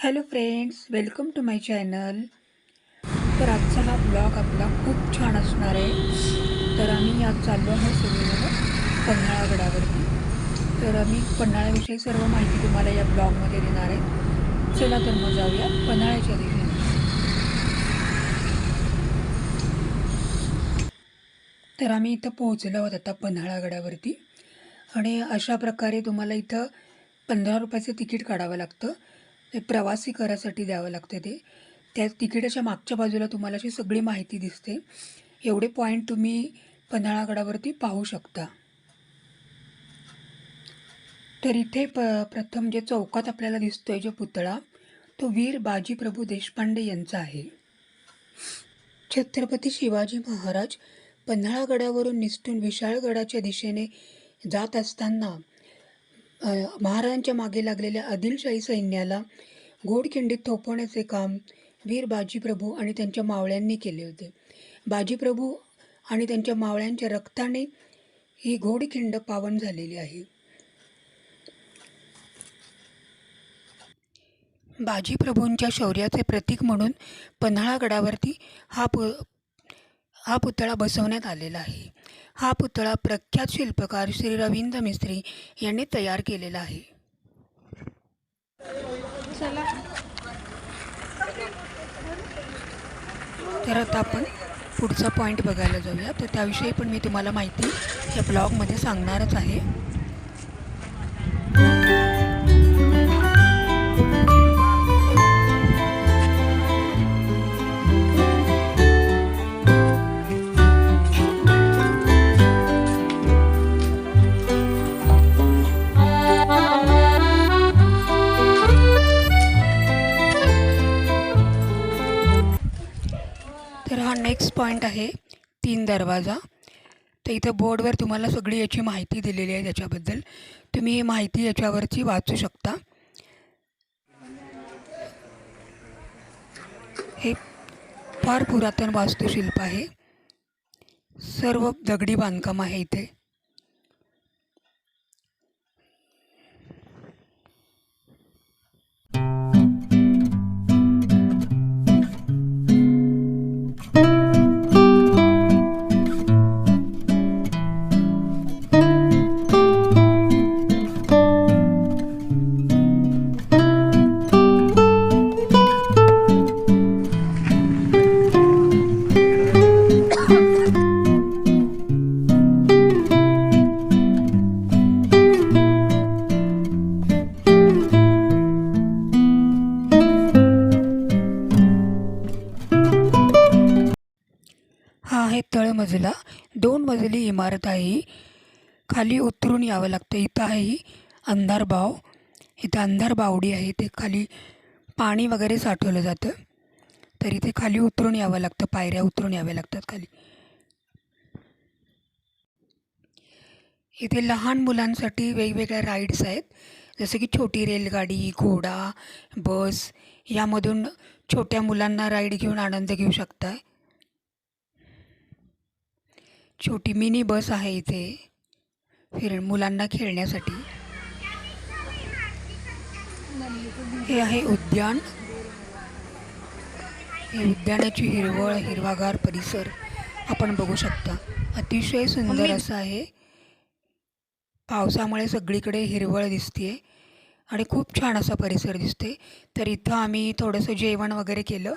Hello friends welcome to my channel. तर आजचा हा ब्लॉग आपला खूप छान असणार आहे. तर आम्ही आज चाललो आहे सगळेजण पन्हाळागडावरती तर आम्ही पन्हाळ्याविषयी सर्व माहिती तुम्हाला या ब्लॉगमध्ये देणार आहे. चला तर मग जाऊया पन्हाळ्याच्या दिशेने. तर आम्ही इथं पोहोचलो आहोत आता पन्हाळागडावरती आणि अशा प्रकारे तुम्हाला इथं पंधरा रुपयाचं तिकीट काढावं लागतं. ते प्रवासी करासाठी द्यावं लागतं ते. त्या तिकिटाच्या मागच्या बाजूला तुम्हाला अशी सगळी माहिती दिसते. एवढे पॉईंट तुम्ही पन्हाळागडावरती पाहू शकता. तर इथे प प्रथम जे चौकात आपल्याला दिसतोय जो पुतळा तो वीर बाजीप्रभू देशपांडे यांचा आहे. छत्रपती शिवाजी महाराज पन्हाळागडावरून निसटून विशाळगडाच्या दिशेने जात असताना महाराजांच्या मागे लागलेल्या आदिलशाही सैन्याला घोडखिंडीत थोपवण्याचे काम वीर बाजीप्रभू आणि त्यांच्या मावळ्यांनी केले होते. बाजीप्रभू आणि त्यांच्या मावळ्यांच्या रक्ताने ही घोडखिंड पावन झालेली आहे. बाजीप्रभूंच्या शौर्याचे प्रतीक म्हणून पन्हाळागडावरती हा प हा पुतळा बसवण्यात आलेला आहे. हा पुतळा प्रख्यात शिल्पकार श्री रवींद्र मिस्त्री यांनी तयार केलेला आहे. तर आता आपण पुढचा पॉईंट बघायला जाऊया. तर त्याविषयी पण मी तुम्हाला माहिती या ब्लॉगमध्ये सांगणारच आहे. पॉईंट आहे तीन दरवाजा. तर इथं बोर्डवर तुम्हाला सगळी याची माहिती दिलेली आहे त्याच्याबद्दल. तुम्ही ही माहिती याच्यावरची वाचू शकता. हे फार पुरातन वास्तुशिल्प आहे. सर्व दगडी बांधकाम आहे इथे. इमारत आहे. खाली उतरून यावं लागतं. इथं आहे अंधारबाव इथं अंधार बावडी आहे. ते खाली पाणी वगैरे साठवलं जातं. तर इथे खाली उतरून यावं लागतं. पायऱ्या उतरून याव्या लागतात खाली. इथे लहान मुलांसाठी वेगवेगळ्या राईड्स आहेत. जसं की छोटी रेलगाडी घोडा बस यामधून छोट्या मुलांना राईड घेऊन आनंद घेऊ शकताय छोटी मिनी बस आहे इथे फिर मुलांना खेळण्यासाठी. हे आहे उद्यान. हे उद्यानाची हिरवळ हिरवागार परिसर आपण बघू शकता. अतिशय सुंदर असं आहे. पावसामुळे सगळीकडे हिरवळ दिसते आणि खूप छान असा परिसर दिसते तर इथं आम्ही थोडंसं जेवण वगैरे केलं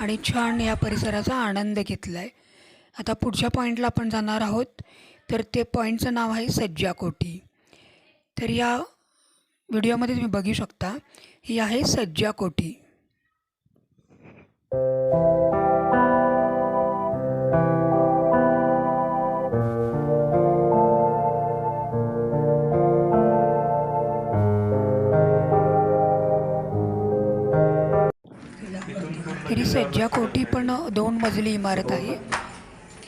आणि छान या परिसराचा आनंद घेतला आहे आता पुढच्या पॉईंटला आपण जाणार आहोत. तर ते पॉईंटचं नाव आहे सज्जाकोटी तर या व्हिडिओमध्ये तुम्ही बघू शकता ही आहे सज्जाकोटी तरी सज्जाकोटी पण दोन मजली इमारत आहे.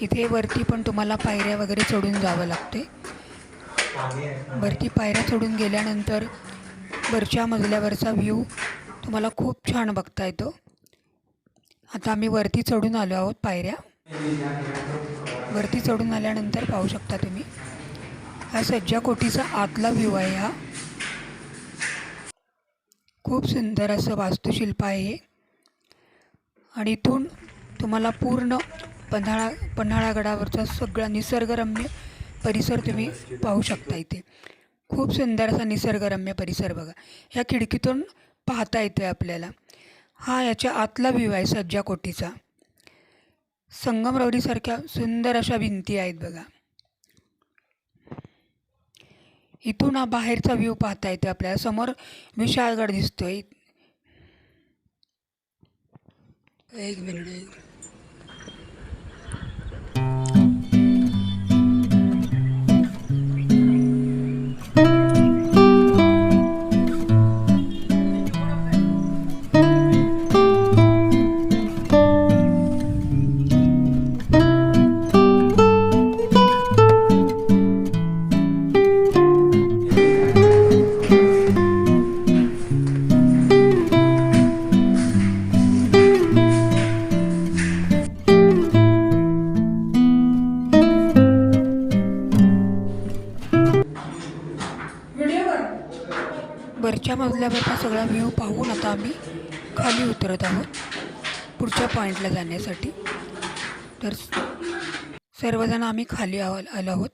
इथे वरती पण तुम्हाला पायऱ्या वगैरे चढून जावं लागते. वरती पायऱ्या चढून गेल्यानंतर वरच्या मजल्यावरचा व्ह्यू तुम्हाला खूप छान बघता येतो. आता आम्ही वरती चढून आलो आहोत पायऱ्या. वरती चढून आल्यानंतर पाहू शकता तुम्ही. हा सज्जा कोटीचा आतला व्ह्यू आहे हा. खूप सुंदर असं वास्तुशिल्प आहे हे. आणि इथून तुम्हाला पूर्ण पन्हाळा पन्हाळा गडावरचा सगळा निसर्गरम्य परिसर तुम्ही पाहू शकता इथे. खूप सुंदर असा निसर्गरम्य परिसर बघा. ह्या खिडकीतून पाहता येतोय आपल्याला. हा याच्या आतला व्ह्यू आहे सज्जा कोटीचा संगमरवरीसारख्या सुंदर अशा भिंती आहेत बघा. इथून हा बाहेरचा व्ह्यू पाहता येतो आपल्याला. समोर विशाळगड दिसतोय. एक मिनिट एक सगळा व्ह्यू पाहून आता आम्ही खाली उतरत आहोत पुढच्या पॉईंटला जाण्यासाठी. तर सर्वजण आम्ही खाली आव आलो आहोत.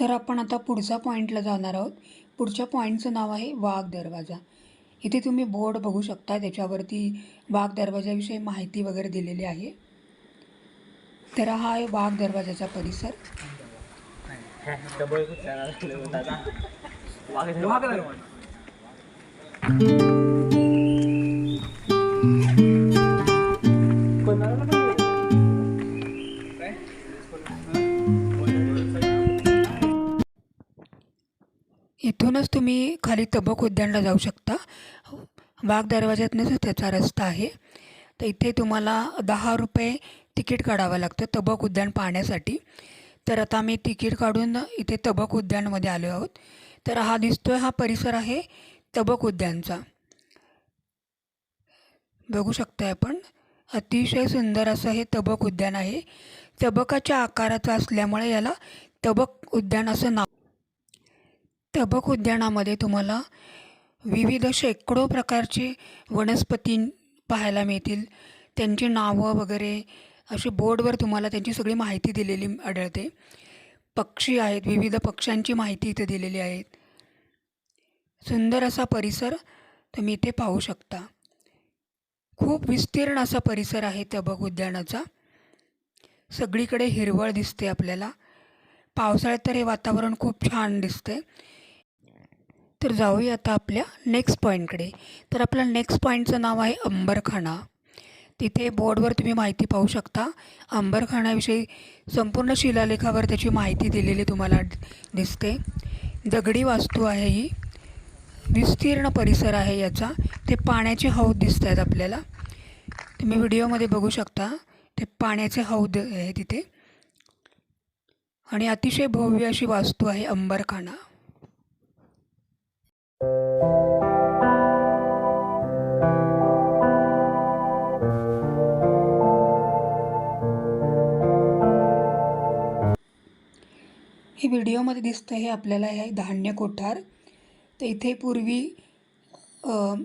तर आपण आता पुढच्या पॉईंटला जाणार आहोत. पुढच्या पॉईंटचं नाव आहे वाघ दरवाजा. इथे तुम्ही बोर्ड बघू शकता त्याच्यावरती वाघ दरवाजाविषयी माहिती वगैरे दिलेली आहे. तर हा आहे वाघ दरवाजाचा परिसर. डबल इथूनच तुम्ही खाली तबक उद्यानला जाऊ शकता. वाघ दरवाज्यातनंच त्याचा रस्ता आहे. तर इथे तुम्हाला दहा रुपये तिकीट काढावं लागतं तबक उद्यान पाहण्यासाठी. तर आता आम्ही तिकीट काढून इथे तबक उद्यानमध्ये आलो आहोत. तर हा दिसतोय हा परिसर आहे तबक उद्यानचा. बघू शकताय आपण. अतिशय सुंदर असं हे तबक उद्यान आहे. तबकाच्या आकाराचं असल्यामुळे याला तबक उद्यान असं नाव. तबक उद्यानामध्ये तुम्हाला विविध शेकडो प्रकारचे वनस्पती पाहायला मिळतील. त्यांची नावं वगैरे अशी बोर्डवर तुम्हाला त्यांची सगळी माहिती दिलेली आढळते. पक्षी आहेत विविध पक्ष्यांची माहिती इथे दिलेली आहेत सुंदर असा परिसर तुम्ही इथे पाहू शकता. खूप विस्तीर्ण असा परिसर आहे तबक उद्यानाचा सगळीकडे हिरवळ दिसते आपल्याला. पावसाळ्यात तर हे वातावरण खूप छान दिसते. तर जाऊया आता आपल्या नेक्स्ट पॉईंटकडे तर आपल्या नेक्स्ट पॉईंटचं नाव आहे अंबरखाना. तिथे बोर्डवर तुम्ही माहिती पाहू शकता. अंबरखानाविषयी संपूर्ण शिलालेखावर त्याची माहिती दिलेली तुम्हाला दिसते. दगडी वास्तू आहे ही. विस्तीर्ण परिसर आहे याचा. ते पाण्याचे हौद दिसत आहेत आपल्याला. तुम्ही व्हिडिओमध्ये बघू शकता. ते पाण्याचे हौद आहे तिथे. आणि अतिशय भव्य अशी वास्तू आहे अंबरखाना. हे दिसतं हे आपल्याला हे धान्य कोठार. तर इथे पूर्वी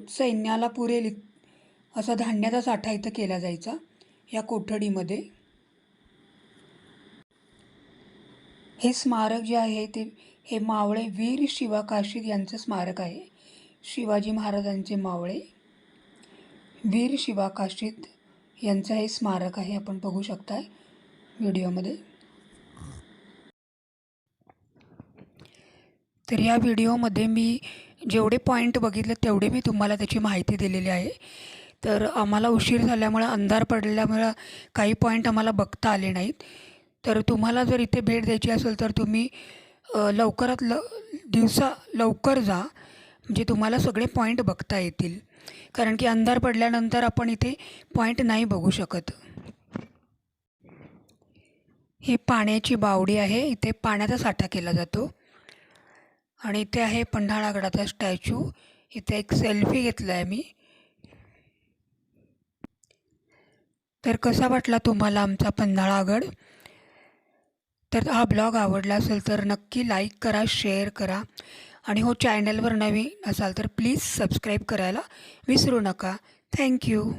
सैन्याला पुरेल असा धान्याचा साठा इथं केला जायचा या कोठडीमध्ये. हे स्मारक जे आहे ते हे मावळे वीर शिवा काशीद यांचं स्मारक आहे. शिवाजी महाराजांचे मावळे वीर शिवा काशीद यांचं हे स्मारक आहे आपण बघू शकताय व्हिडिओमध्ये. तर या व्हिडिओमध्ये मी जेवढे पॉईंट बघितले तेवढे मी तुम्हाला त्याची माहिती दिलेली आहे. तर आम्हाला उशीर झाल्यामुळं अंधार पडल्यामुळं काही पॉईंट आम्हाला बघता आले नाहीत. तर तुम्हाला जर इथे भेट द्यायची असेल तर तुम्ही लवकरात ल दिवसा लवकर जा. म्हणजे तुम्हाला सगळे पॉईंट बघता येतील. कारण की अंधार पडल्यानंतर आपण इथे पॉईंट नाही बघू शकत. ही पाण्याची बावडी आहे. इथे पाण्याचा साठा केला जातो. आणि इथे आहे पन्हाळागडाचा स्टॅच्यू. इथे एक सेल्फी घेतला आहे मी. तर कसा वाटला तुम्हाला आमचा पन्हाळागड तर हा ब्लॉग आवडला असेल तर नक्की लाईक करा शेअर करा. आणि हो चॅनलवर नवीन असाल तर प्लीज सबस्क्राईब करायला विसरू नका. थँक्यू